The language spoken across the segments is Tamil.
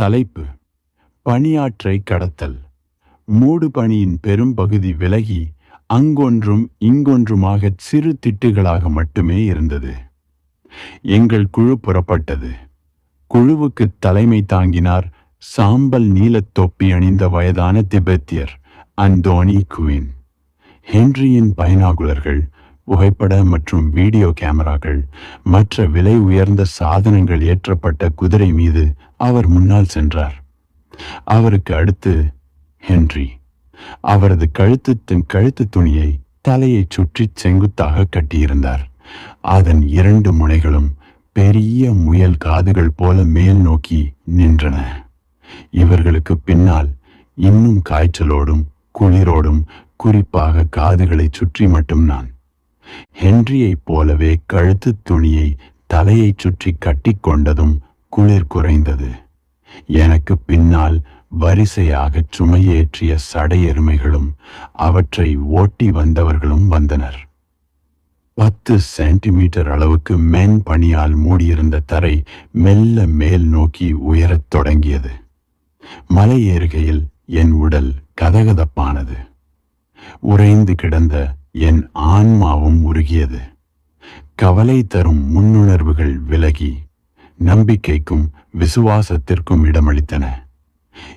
தலைப்பு. பணியாற்றை கடத்தல். மூடு பணியின் பெரும்பகுதி விலகி அங்கொன்றும் இங்கொன்றுமாக சிறு திட்டுகளாக மட்டுமே இருந்தது. எங்கள் குழு புறப்பட்டது. குழுவுக்கு தலைமை தாங்கினார் சாம்பல் நீலத் தொப்பி அணிந்த வயதான திபெத்தியர் அந்தோனி குவின். ஹென்ரியின் பயனாகுலர்கள் புகைப்பட மற்றும் வீடியோ கேமராக்கள் மற்ற விலை உயர்ந்த சாதனங்கள் ஏற்றப்பட்ட குதிரை மீது அவர் முன்னால் சென்றார். அவருக்கு அடுத்து ஹென்றி. அவரது கழுத்து கழுத்து துணியை தலையைச் சுற்றி செங்குத்தாக கட்டியிருந்தார். அதன் இரண்டு முனைகளும் பெரிய முயல் காதுகள் போல மேல் நோக்கி நின்றன. இவர்களுக்கு பின்னால் இன்னும் காய்ச்சலோடும் குளிரோடும் குறிப்பாக காதுகளை சுற்றி மட்டும் நான். ஹென்ரியைப் போலவே கழுத்து துணியை தலையைச் சுற்றி கட்டிக்கொண்டதும் குளிர் குறைந்தது. எனக்கு பின்னால் வரிசையாக சுமையேற்றிய சடையெருமைகளும் அவற்றை ஓட்டி வந்தவர்களும் வந்தனர். பத்து சென்டிமீட்டர் அளவுக்கு மென் பனியால் மூடியிருந்த தரை மெல்ல மேல் நோக்கி உயரத் தொடங்கியது. மலை ஏறுகையில் என் உடல் கதகதப்பானது. உறைந்து கிடந்த என் ஆன்மாவும் உருகியது. கவலை தரும் முன்னுணர்வுகள் விலகி நம்பிக்கைக்கும் விசுவாசத்திற்கும் இடமளித்தன.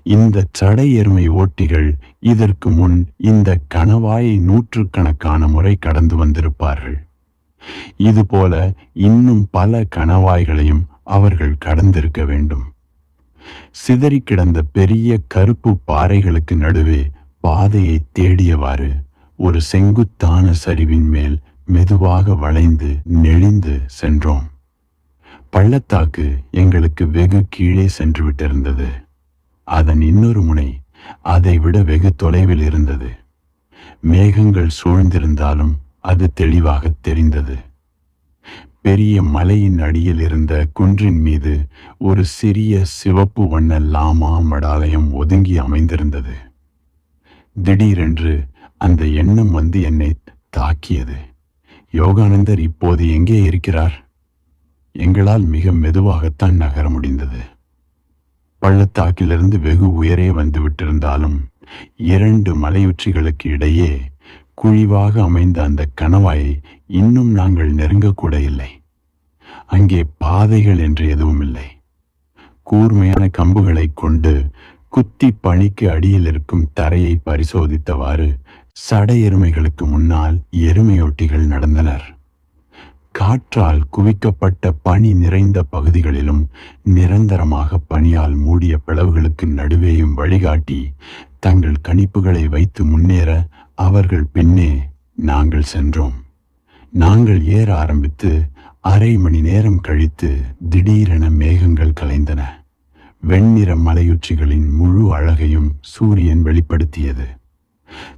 இந்த சடை எருமை ஓட்டிகள் இதற்கு முன் இந்த கணவாயை நூற்றுக்கணக்கான முறை கடந்து வந்திருப்பார்கள். இதுபோல இன்னும் பல கணவாய்களையும் அவர்கள் கடந்திருக்க வேண்டும். சிதறி கிடந்த பெரிய கருப்பு பாறைகளுக்கு நடுவே பாதையை தேடியவாறு ஒரு செங்குத்தான சரிவின் மேல் மெதுவாக வளைந்து நெளிந்து சென்றோம். பள்ளத்தாக்கு எங்களுக்கு வெகு கீழே சென்று விட்டிருந்தது. அதன் இன்னொரு முனை அதை விட வெகு தொலைவில் இருந்தது. மேகங்கள் சூழ்ந்திருந்தாலும் அது தெளிவாக தெரிந்தது. பெரிய மலையின் அடியில் இருந்த குன்றின் மீது ஒரு சிறிய சிவப்பு வண்ண லாமா மடாலயம் ஒதுங்கி அமைந்திருந்தது. திடீரென்று அந்த எண்ணம் வந்து என்னை தாக்கியது. யோகானந்தர் இப்போது எங்கே இருக்கிறார்? எங்களால் மிக மெதுவாகத்தான் நகர முடிந்தது. பள்ளத்தாக்கிலிருந்து வெகு உயரே வந்து விட்டிருந்தாலும் இரண்டு மலையுச்சிகளுக்கு இடையே குழிவாக அமைந்த அந்த கணவாயை இன்னும் நாங்கள் நெருங்கக்கூட இல்லை. அங்கே பாதைகள் என்று எதுவும் இல்லை. கூர்மையான கம்புகளை கொண்டு குத்தி பணிக்கு அடியில் இருக்கும் தரையை பரிசோதித்தவாறு சட எருமைகளுக்கு முன்னால் எருமையொட்டிகள் நடந்தனர். காற்றால் குவிக்கப்பட்ட பனி நிறைந்த பகுதிகளிலும் நிரந்தரமாக பனியால் மூடிய பிளவுகளுக்கு நடுவேயும் வழிகாட்டி தங்கள் கணிப்புகளை வைத்து முன்னேற அவர்கள் பின்னே நாங்கள் சென்றோம். நாங்கள் ஏற ஆரம்பித்து அரை மணி நேரம் கழித்து திடீரென மேகங்கள் கலைந்தன. வெண்ணிற மலையுச்சிகளின் முழு அழகையும் சூரியன் வெளிப்படுத்தியது.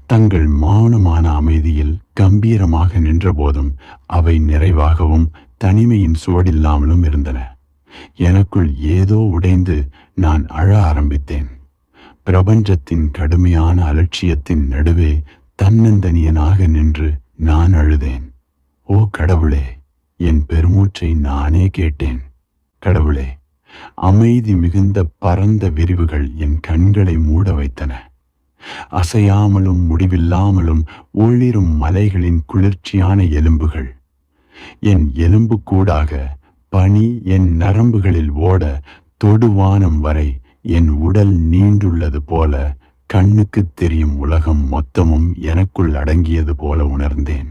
தங்கள் மௌனமான அமைதியில் கம்பீரமாக நின்றபோதும் அவை நிறைவாகவும் தனிமையின் சுவடில்லாமலும் இருந்தன. எனக்குள் ஏதோ உடைந்து நான் அழ ஆரம்பித்தேன். பிரபஞ்சத்தின் கடுமையான அலட்சியத்தின் நடுவே தன்னந்தனியனாக நின்று நான் அழுதேன். ஓ கடவுளே என் பெருமூச்சை நானே கேட்டேன். கடவுளே அமைதி மிகுந்த பரந்த விரிவுகள் என் கண்களை மூட வைத்தன. அசையாமலும் முடிவில்லாமலும் ஒளிரும் மலைகளின் குளிர்ச்சியான எலும்புகள். என் எலும்பு கூடாக பனி என் நரம்புகளில் ஓட தொடுவானம் வரை என் உடல் நீண்டுள்ளது போல கண்ணுக்கு தெரியும் உலகம் மொத்தமும் எனக்குள் அடங்கியது போல உணர்ந்தேன்.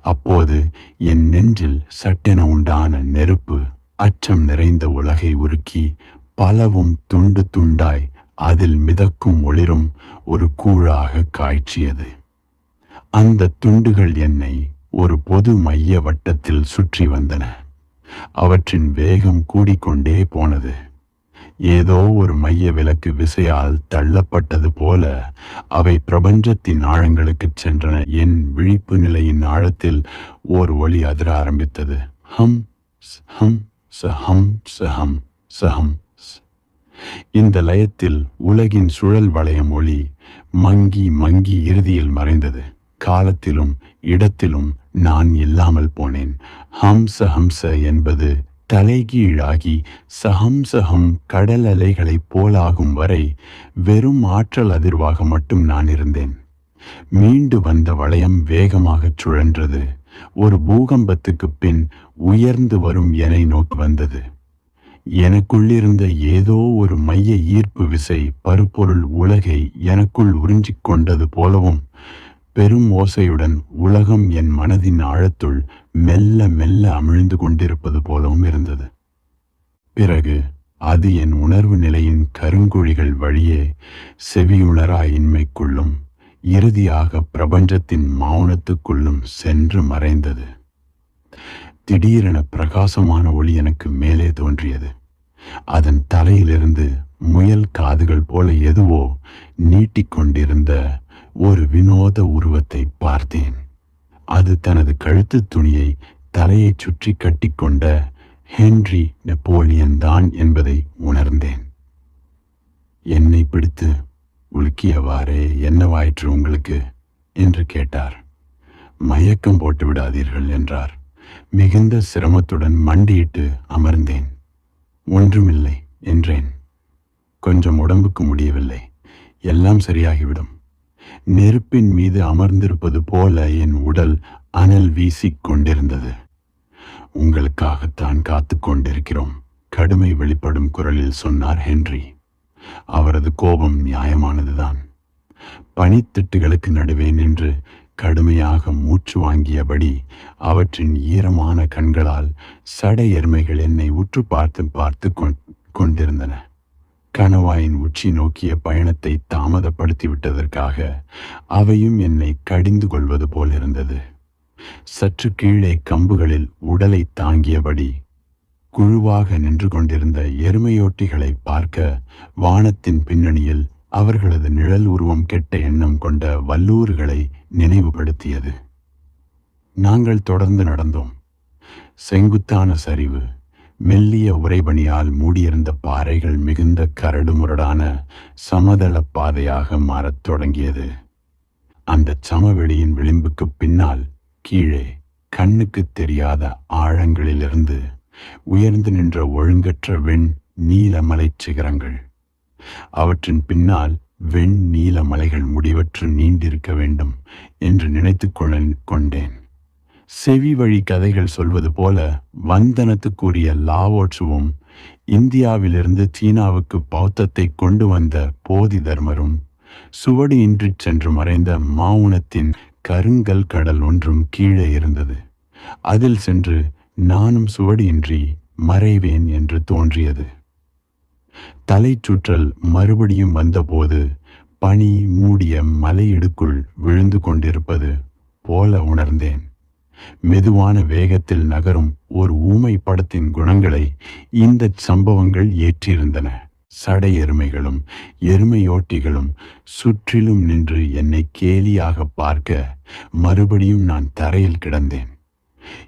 அப்போது என் நெஞ்சில் சட்டென உண்டான நெருப்பு அச்சம் நிறைந்த உலகை உருக்கி பலவும் துண்டு துண்டாய் அதில் மிதக்கும் ஒளிரும் ஒரு கூழாக காய்ச்சியது. அந்த துண்டுகள் என்னை ஒரு பொது மைய வட்டத்தில் சுற்றி வந்தன. அவற்றின் வேகம் கூடிக்கொண்டே போனது. ஏதோ ஒரு மைய விலக்கு விசையால் தள்ளப்பட்டது போல அவை பிரபஞ்சத்தின் ஆழங்களுக்குச் சென்றன. என் விழிப்பு நிலையின் ஆழத்தில் ஓர் ஒளி அதிர ஆரம்பித்தது. ஹம் ஹம் சஹம் ஹம் சஹம் ஹம் ஹம். இந்த லயத்தில் உலகின் சுழல் வளையம் ஒளி மங்கி மங்கி இறுதியில் மறைந்தது. காலத்திலும் இடத்திலும் நான் இல்லாமல் போனேன். ஹம்ச ஹம்ச என்பது தலைகீழாகி சஹம்சகம் கடல் அலைகளைப் போலாகும் வரை வெறும் ஆற்றல் அதிர்வாக மட்டும் நான் இருந்தேன். மீண்டு வந்த வளையம் வேகமாகச் சுழன்றது. ஒரு பூகம்பத்துக்குப் பின் உயர்ந்து வரும் எனை நோக்கி வந்தது. எனக்குள்ளிருந்த ஏதோ ஒரு மைய ஈர்ப்பு விசை பருப்பொருள் உலகை எனக்குள் உறிஞ்சிக் கொண்டது போலவும் பெரும் ஓசையுடன் உலகம் என் மனதின் ஆழத்துள் மெல்ல மெல்ல அமிழ்ந்து கொண்டிருப்பது போலவும் இருந்தது. பிறகு அது என் உணர்வு நிலையின் கருங்குழிகள் வழியே செவியுணரா இன்மைக்குள்ளும் இறுதியாக பிரபஞ்சத்தின் மௌனத்துக்குள்ளும் சென்று மறைந்தது. திடீரென பிரகாசமான ஒளி எனக்கு மேலே தோன்றியது. அதன் தலையிலிருந்து முயல் காதுகள் போல எதுவோ நீட்டிக்கொண்டிருந்த ஒரு வினோத உருவத்தை பார்த்தேன். அது தனது கழுத்து துணியை தலையைச் சுற்றி கட்டிக்கொண்ட ஹென்றி நெப்போலியன் தான் என்பதை உணர்ந்தேன். என்னை பிடித்து உலுக்கியவாறே என்னவாயிற்று உங்களுக்கு? என்று கேட்டார். மயக்கம் போட்டு விடாதீர்கள் என்றார். மிகுந்த சிரமத்துடன் மண்டியிட்டு அமர்ந்தேன். ஒன்றுமில்லை என்றேன். கொஞ்சம் உடம்புக்கு முடியவில்லை. எல்லாம் சரியாகிவிடும். நெருப்பின் மீது அமர்ந்திருப்பது போல என் உடல் அனல் வீசிக் கொண்டிருந்தது. உங்களுக்காகத்தான் காத்து கொண்டிருக்கிறோம் கடுமை வெளிப்படும் குரலில் சொன்னார் ஹென்றி. அவரது கோபம் நியாயமானதுதான். பனித்திட்டுகளுக்கு நடுவே நின்று கடுமையாக மூச்சு வாங்கியபடி அவற்றின் ஈரமான கண்களால் சடை எருமைகள் என்னை உற்று பார்த்து பார்த்து கொண்டிருந்தன. கணவாயின் உச்சி நோக்கிய பயணத்தை தாமதப்படுத்தி விட்டதற்காக அவையும் என்னை கடிந்து கொள்வது போல் இருந்தது. சற்று கீழே கம்புகளில் உடலை தாங்கியபடி குழுவாக நின்று கொண்டிருந்த எருமையோட்டிகளை பார்க்க வானத்தின் பின்னணியில் அவர்களது நிழல் உருவம் கெட்ட எண்ணம் கொண்ட வல்லூர்களை நினைவுபடுத்தியது. நாங்கள் தொடர்ந்து நடந்தோம். செங்குத்தான சரிவு மெல்லிய உறைபணியால் மூடியிருந்த பாறைகள் மிகுந்த கரடுமுரடான சமதள பாதையாக மாறத் தொடங்கியது. அந்த சமவெளியின் விளிம்புக்கு பின்னால் கீழே கண்ணுக்கு தெரியாத ஆழங்களிலிருந்து உயர்ந்து நின்ற ஒழுங்கற்ற வெண் நீல சிகரங்கள் அவற்றின் பின்னால் வெண் நீல மலைகள் முடிவற்று நீண்டிருக்க வேண்டும் என்று நினைத்து கொண்டேன். செவி வழி கதைகள் சொல்வது போல வந்தனத்துக்குரிய லாவோட்சுவும் இந்தியாவிலிருந்து சீனாவுக்கு பௌத்தத்தை கொண்டு வந்த போதி தர்மரும் சுவடியின்றி சென்று மறைந்த மாவுனத்தின் கருங்கல் கடல் ஒன்றும் கீழே இருந்தது. அதில் சென்று நானும் சுவடியின்றி மறைவேன் என்று தோன்றியது. தலை சுற்றல் மறுபடியும் வந்தபோது பனி மூடிய மலையிடுக்குள் விழுந்து கொண்டிருப்பது போல உணர்ந்தேன். மெதுவான வேகத்தில் நகரும் ஒரு ஊமை படத்தின் குணங்களை இந்த சம்பவங்கள் ஏற்றிருந்தன. சடை எருமைகளும் எருமையோட்டிகளும் சுற்றிலும் நின்று என்னை கேலியாக பார்க்க மறுபடியும் நான் தரையில் கிடந்தேன்.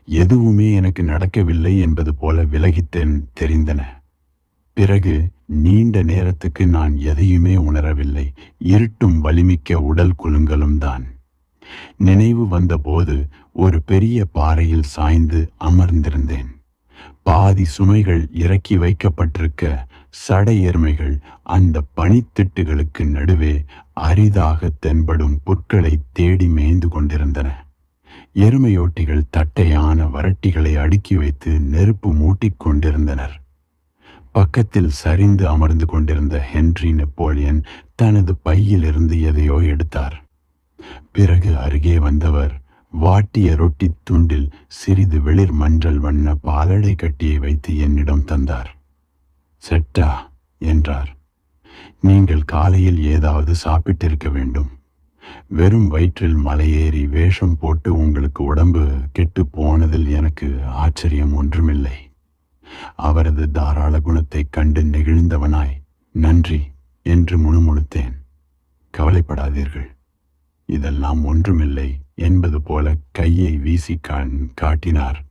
எதுவுமே எனக்கு நடக்கவில்லை என்பது போல விலகித்தேன் தெரிந்தன. பிறகு நீண்ட நேரத்துக்கு நான் எதையுமே உணரவில்லை. இருட்டும் வலிமிக்க உடல் குலுங்கலும் தான். நினைவு வந்தபோது ஒரு பெரிய பாறையில் சாய்ந்து அமர்ந்திருந்தேன். பாதி சுமைகள் இறக்கி வைக்கப்பட்டிருக்க சடை எருமைகள் அந்த பனித்திட்டுகளுக்கு நடுவே அரிதாக தென்படும் புற்களை தேடி மேய்ந்து கொண்டிருந்தன. எருமையோட்டிகள் தட்டையான வரட்டிகளை அடுக்கி வைத்து நெருப்பு மூட்டிக் கொண்டிருந்தனர். பக்கத்தில் சரிந்து அமர்ந்து கொண்டிருந்த ஹென்றி நெப்போலியன் தனது பையிலிருந்து எதையோ எடுத்தார். பிறகு அருகே வந்தவர் வாட்டிய ரொட்டி துண்டில் சிறிது வெளிர் மஞ்சள் வண்ண பாலடை கட்டியை வைத்து என்னிடம் தந்தார். செட்டா என்றார். நீங்கள் காலையில் ஏதாவது சாப்பிட்டிருக்க வேண்டும். வெறும் வயிற்றில் மலையேறி வேஷம் போட்டு உங்களுக்கு உடம்பு கெட்டு போனதில் எனக்கு ஆச்சரியம் ஒன்றுமில்லை. அவரது தாராள குணத்தைக் கண்டு நெகிழ்ந்தவனாய். நன்றி என்று முணுமுணுத்தேன். கவலைப்படாதீர்கள். இதெல்லாம் ஒன்றுமில்லை என்பது போல கையை வீசி காட்டினார்.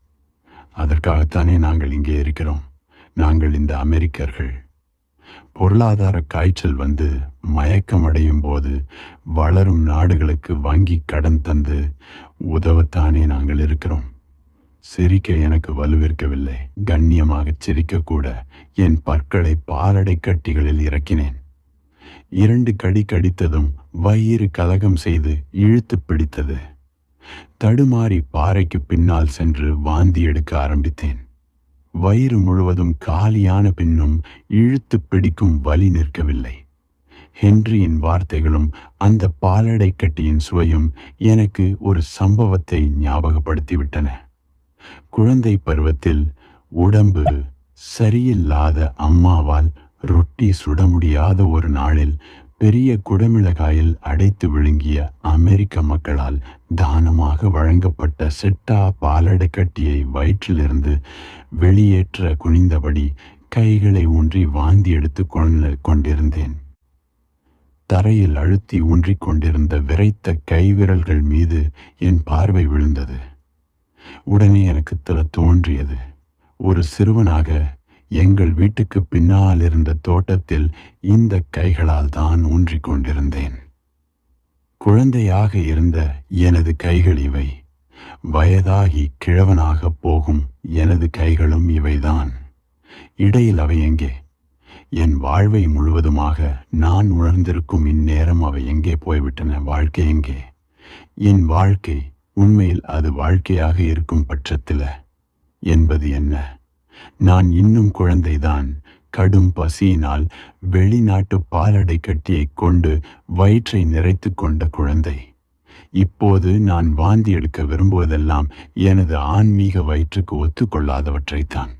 அதற்காகத்தானே நாங்கள் இங்கே இருக்கிறோம். நாங்கள் இந்த அமெரிக்கர்கள். பொருளாதார காய்ச்சல் வந்து மயக்கமடையும் போது வளரும் நாடுகளுக்கு வங்கி கடன் தந்து உதவத்தானே நாங்கள் இருக்கிறோம். சிரிக்க எனக்கு வலுவிற்கவில்லை கண்ணியமாகச் சிரிக்கக்கூட என் பற்களை பாலடை கட்டிகளில் இறக்கினேன். இரண்டு கடி கடித்ததும் வயிறு கலகம் செய்து இழுத்து பிடித்தது. தடுமாறி பாறைக்கு பின்னால் சென்று வாந்தி எடுக்க ஆரம்பித்தேன். வயிறு முழுவதும் காலியான பின்னும் இழுத்து பிடிக்கும் வலி நிற்கவில்லை. ஹென்ரியின் வார்த்தைகளும் அந்த பாலடை கட்டியின் சுவையும் எனக்கு ஒரு சம்பவத்தை ஞாபகப்படுத்திவிட்டன. குழந்தை பருவத்தில் உடம்பு சரியில்லாத அம்மாவால் ரொட்டி சுட முடியாத ஒரு நாளில் பெரிய குடமிளகாயில் அடைத்து விழுங்கிய அமெரிக்க மக்களால் தானமாக வழங்கப்பட்ட செட்டா பாலடை கட்டியை வயிற்றிலிருந்து வெளியேற்ற குனிந்தபடி கைகளை ஊன்றி வாந்தி எடுத்து கொண்டிருந்தேன். தரையில் அழுத்தி ஊன்றிக் கொண்டிருந்த விரைத்த கைவிரல்கள் மீது என் பார்வை விழுந்தது. உடனே எனக்கு தில தோன்றியது. ஒரு சிறுவனாக எங்கள் வீட்டுக்கு பின்னால் இருந்த தோட்டத்தில் இந்த கைகளால் தான் ஊன்றிக் கொண்டிருந்தேன். குழந்தையாக இருந்த எனது கைகள் இவை. வயதாகி கிழவனாக போகும் எனது கைகளும் இவைதான். இடையில் அவை எங்கே? என் வாழ்வை முழுவதுமாக நான் உணர்ந்திருக்கும் இந்நேரம் அவை எங்கே போய்விட்டன? வாழ்க்கை எங்கே? என் வாழ்க்கை உண்மையில் அது வாழ்க்கையாக இருக்கும் பட்சத்தில் என்பது என்ன? நான் இன்னும் குழந்தைதான். கடும் பசியினால் வெளிநாட்டு பாலடை கட்டியை கொண்டு வயிற்றை நிறைத்து கொண்ட குழந்தை. இப்போது நான் வாந்தி எடுக்க விரும்புவதெல்லாம் எனது ஆன்மீக வயிற்றுக்கு ஒத்துக்கொள்ளாதவற்றைத்தான்.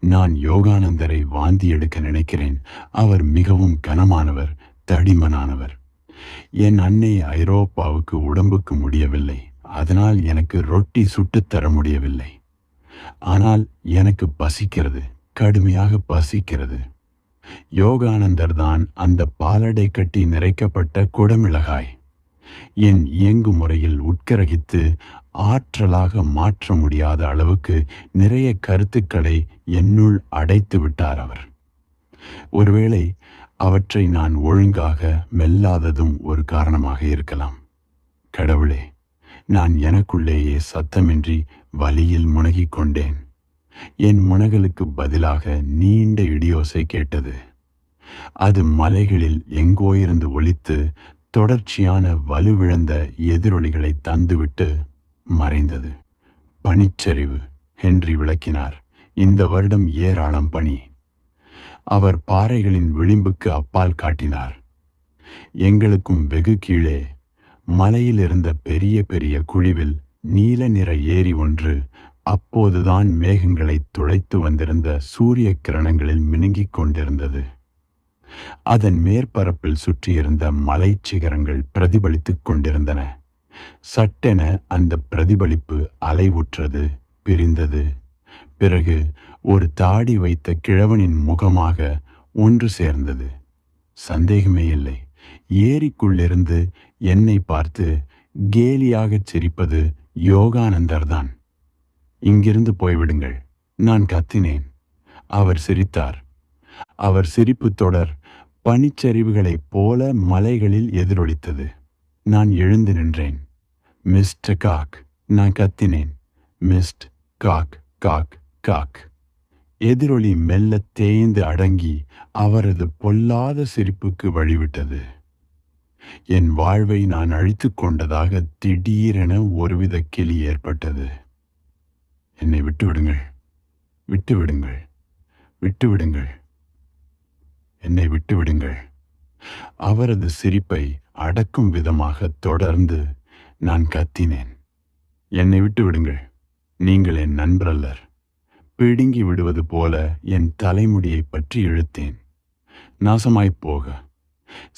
நான் யோகானந்தரை வாந்தி எடுக்க நினைக்கிறேன். அவர் மிகவும் கனமானவர் தடிமனானவர். என் அன்னை ஐரோப்பாவுக்கு உடம்புக்கு முடியவில்லை. அதனால் எனக்கு ரொட்டி சுட்டுத் தர முடியவில்லை. ஆனால் எனக்கு பசிக்கிறது கடுமையாக பசிக்கிறது. யோகானந்தர் தான் அந்த பாலடை கட்டி நிறைக்கப்பட்ட குடமிளகாய். என் இயங்கு முறையில் உட்கரகித்து ஆற்றலாக மாற்ற முடியாத அளவுக்கு நிறைய கருத்துக்களை என்னுள் அடைத்து விட்டார் அவர். ஒருவேளை அவற்றை நான் ஒழுங்காக மெல்லாததும் ஒரு காரணமாக இருக்கலாம். கடவுளே! நான் எனக்குள்ளேயே சத்தமின்றி வலியில் முனகிக் கொண்டேன் என் முனகலுக்கு பதிலாக நீண்ட இடியோசை கேட்டது. அது மலைகளில் எங்கோ இருந்து ஒழித்து தொடர்ச்சியான வலுவிழந்த எதிரொலிகளை தந்துவிட்டு மறைந்தது. பனிச்சரிவு ஹென்றி விளக்கினார். இந்த வருடம் ஏராளம் பணி அவர் பாறைகளின் விளிம்புக்கு அப்பால் காட்டினார். எங்களுக்கும் வெகு கீழே மலையில் இருந்த பெரிய பெரிய குழிவில் நீல நிற ஏரி ஒன்று அப்போதுதான் மேகங்களை துளைத்து வந்திருந்த சூரிய கிரணங்களில் மினுங்கிக் கொண்டிருந்தது. அதன் மேற்பரப்பில் சுற்றியிருந்த மலை சிகரங்கள் பிரதிபலித்துக் கொண்டிருந்தன. சட்டென அந்த பிரதிபலிப்பு அலைவுற்றது பிரிந்தது. பிறகு ஒரு தாடி வைத்த கிழவனின் முகமாக ஒன்று சேர்ந்தது. சந்தேகமே இல்லை. ஏரிக்குள்ளிருந்து என்னை பார்த்து கேலியாகச் சிரிப்பது யோகானந்தர்தான் இங்கிருந்து போய்விடுங்கள் நான் கத்தினேன். அவர் சிரித்தார். அவர் சிரிப்பு தொடர் பனிச்சரிவுகளைப் போல மலைகளில் எதிரொலித்தது. நான் எழுந்து நின்றேன். மிஸ்டர் காக் நான் கத்தினேன். மிஸ்ட் காக் காக் காக். எதிரொலி மெல்ல தேய்ந்து அடங்கி அவரது பொல்லாத சிரிப்புக்கு வழிவிட்டது. என் வாழ்வை நான் அழித்து கொண்டதாக திடீரென ஒருவித கிளி ஏற்பட்டது. என்னை விட்டுவிடுங்கள். விட்டுவிடுங்கள். விட்டுவிடுங்கள். என்னை விட்டுவிடுங்கள். அவரது சிரிப்பை அடக்கும் விதமாக தொடர்ந்து நான் கத்தினேன். என்னை விட்டுவிடுங்கள். நீங்கள் என் நண்பரல்லர். பிடுங்கி விடுவது போல என் தலைமுடியை பற்றி இழுத்தேன். நாசமாய்ப் போக.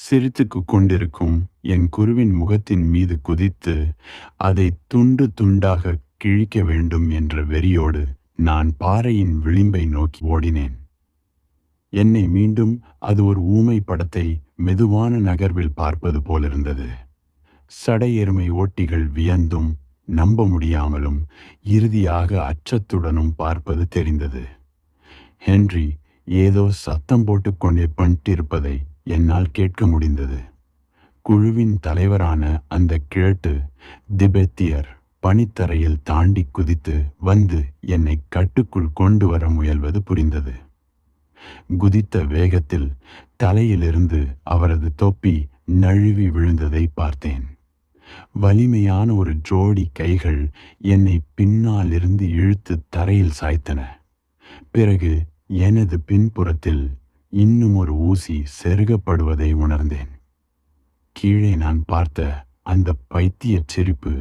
சிரித்துக்கு கொண்டிருக்கும் என் குருவின் முகத்தின் மீது குதித்து அதை துண்டு துண்டாக கிழிக்க வேண்டும் என்ற வெறியோடு நான் பாறையின் விளிம்பை நோக்கி ஓடினேன். என்னை மீண்டும் அது ஒரு ஊமை படத்தை மெதுவான நகர்வில் பார்ப்பது போலிருந்தது. சடையெருமை ஓட்டிகள் வியந்தும் நம்ப முடியாமலும் இறுதியாக அச்சத்துடனும் பார்ப்பது தெரிந்தது. ஹென்றி ஏதோ சத்தம் போட்டுக்கொண்டே பண்ணிட்டிருப்பதை என்னால் கேட்க முடிந்தது. குழுவின் தலைவரான அந்த கிழட்டு திபெத்தியர் பனித்தரையில் தாண்டி குதித்து வந்து என்னை கட்டுக்குள் கொண்டு வர முயல்வது புரிந்தது. குதித்த வேகத்தில் தலையிலிருந்து அவரது தொப்பி நழுவி விழுந்ததை பார்த்தேன். வலிமையான ஒரு ஜோடி கைகள் என்னை பின்னாலிருந்து இழுத்து தரையில் சாய்த்தன. பிறகு எனது பின்புறத்தில் இன்னும் ஒரு ஊசி செருகப்படுவதை உணர்ந்தேன். கீழே நான் பார்த்த அந்த பைத்திய சிரிப்பு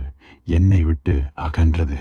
என்னை விட்டு அகன்றது.